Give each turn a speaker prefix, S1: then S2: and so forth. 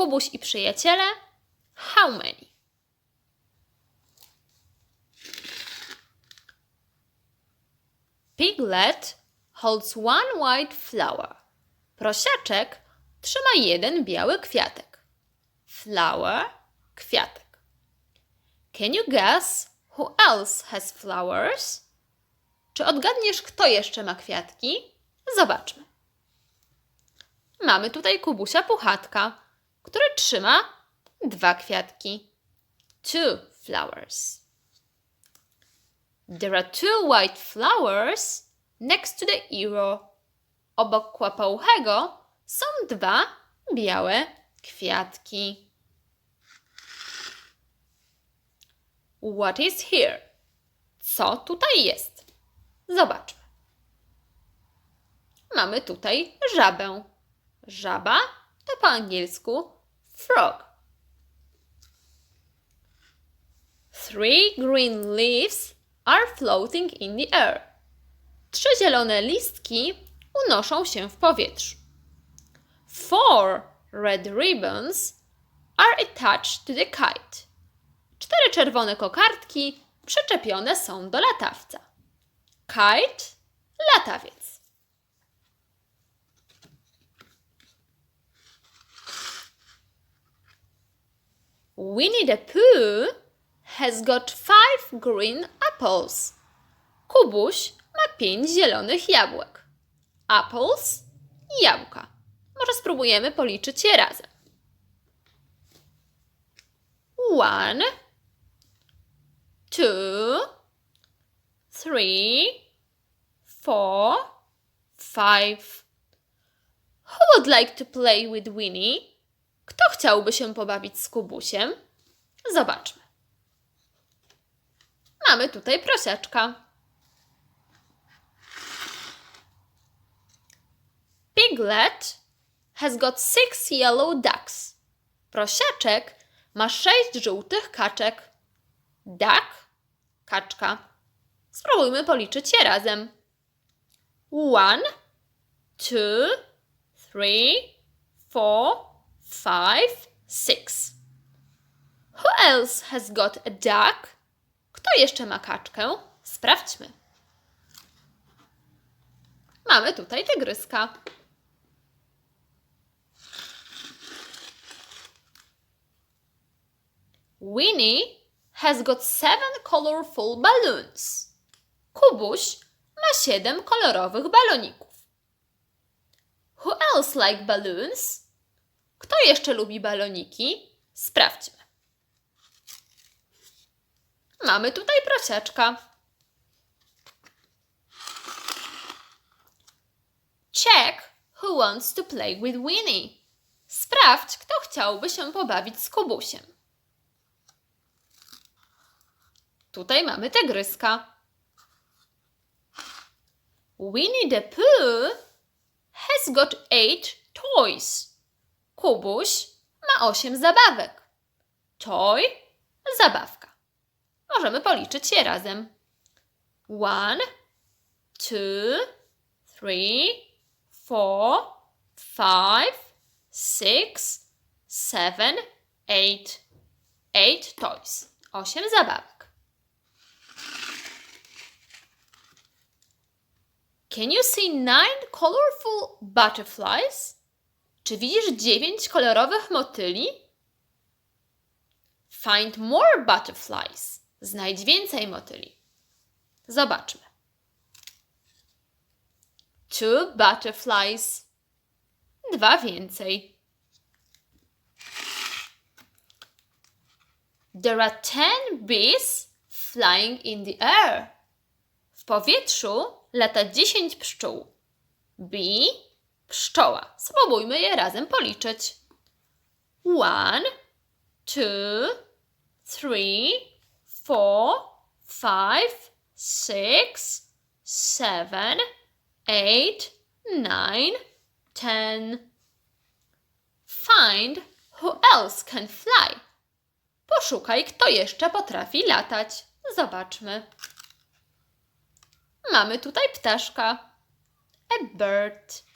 S1: Kubuś i przyjaciele. How many? Piglet holds one white flower. Prosiaczek trzyma jeden biały kwiatek. Flower, kwiatek. Can you guess who else has flowers? Czy odgadniesz, kto jeszcze ma kwiatki? Zobaczmy. Mamy tutaj Kubusia Puchatka, który trzyma dwa kwiatki. Two flowers. There are two white flowers next to the hero. Obok kłapauchego są dwa białe kwiatki. What is here? Co tutaj jest? Zobaczmy. Mamy tutaj żabę. Żaba to po angielsku frog. Three green leaves are floating in the air. Trzy zielone listki unoszą się w powietrzu. Four red ribbons are attached to the kite. Cztery czerwone kokardki przyczepione są do latawca. Kite, latawiec. Winnie the Pooh has got five green apples. Kubuś ma pięć zielonych jabłek. Apples, jabłka. Może spróbujemy policzyć je razem. One, two, three, four, five. Who would like to play with Winnie? Kto chciałby się pobawić z Kubusiem? Zobaczmy. Mamy tutaj prosiaczka. Piglet has got six yellow ducks. Prosiaczek ma sześć żółtych kaczek. Duck, kaczka. Spróbujmy policzyć je razem. One, two, three, four, five, six. Who else has got a duck? Kto jeszcze ma kaczkę? Sprawdźmy. Mamy tutaj tygryska. Winnie has got seven colorful balloons. Kubuś ma siedem kolorowych baloników. Who else like balloons? Kto jeszcze lubi baloniki? Sprawdźmy. Mamy tutaj prosiaczka. Check who wants to play with Winnie. Sprawdź, kto chciałby się pobawić z Kubusiem. Tutaj mamy tygryska. Winnie the Pooh has got eight toys. Kubuś ma osiem zabawek. Toy, zabawka. Możemy policzyć je razem. One, two, three, four, five, six, seven, eight. Eight toys. Osiem zabawek. Can you see nine colorful butterflies? Czy widzisz dziewięć kolorowych motyli? Find more butterflies. Znajdź więcej motyli. Zobaczmy. Two butterflies. Dwa więcej. There are ten bees flying in the air. W powietrzu lata 10 pszczół. Bee, pszczoła. Spróbujmy je razem policzyć. One, two, three, four, five, six, seven, eight, nine, ten. Find who else can fly. Poszukaj, kto jeszcze potrafi latać. Zobaczmy. Mamy tutaj ptaszka. A bird.